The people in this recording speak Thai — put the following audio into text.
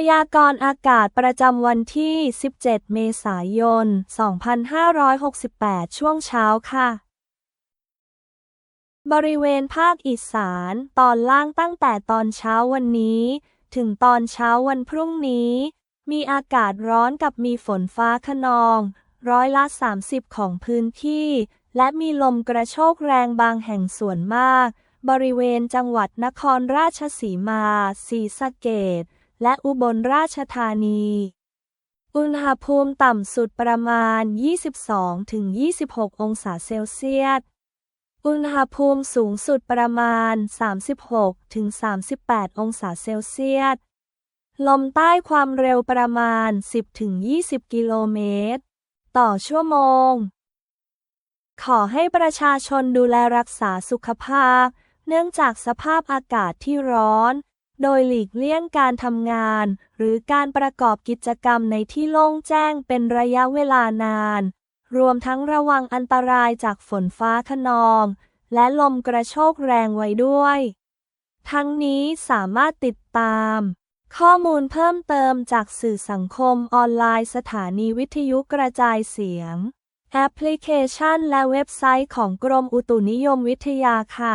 พยากรณ์อากาศประจำวันที่ 17 เมษายน 2568 ช่วงเช้าค่ะ บริเวณภาคอีสานตอนล่างตั้งแต่ตอนเช้าวันนี้ ถึงตอนเช้าวันพรุ่งนี้ มีอากาศร้อนกับมีฝนฟ้าขนอง ร้อยละ 30 ของพื้นที่ และมีลมกระโชกแรงบางแห่งส่วนมาก บริเวณจังหวัดนครราชสีมาศรีสะเกษ และอุบลราชธานี อุณหภูมิต่ำสุดประมาณ 22-26 องศาเซลเซียส อุณหภูมิสูงสุดประมาณ 36-38 องศาเซลเซียส ลมใต้ความเร็วประมาณ 10-20 กิโลเมตร ต่อชั่วโมงขอให้ประชาชนดูแลรักษาสุขภาพ เนื่องจากสภาพอากาศที่ร้อน โดยหลีกเลี่ยงการทำงาน หรือการประกอบกิจกรรมในที่โล่งแจ้งเป็นระยะเวลานาน รวมทั้งระวังอันตรายจากฝนฟ้าขนอง และลมกระโชกแรงไว้ด้วย ทั้งนี้สามารถติดตาม ข้อมูลเพิ่มเติมจากสื่อสังคมออนไลน์สถานีวิทยุกระจายเสียง แอปพลิเคชันและเว็บไซต์ของกรมอุตุนิยมวิทยาค่ะ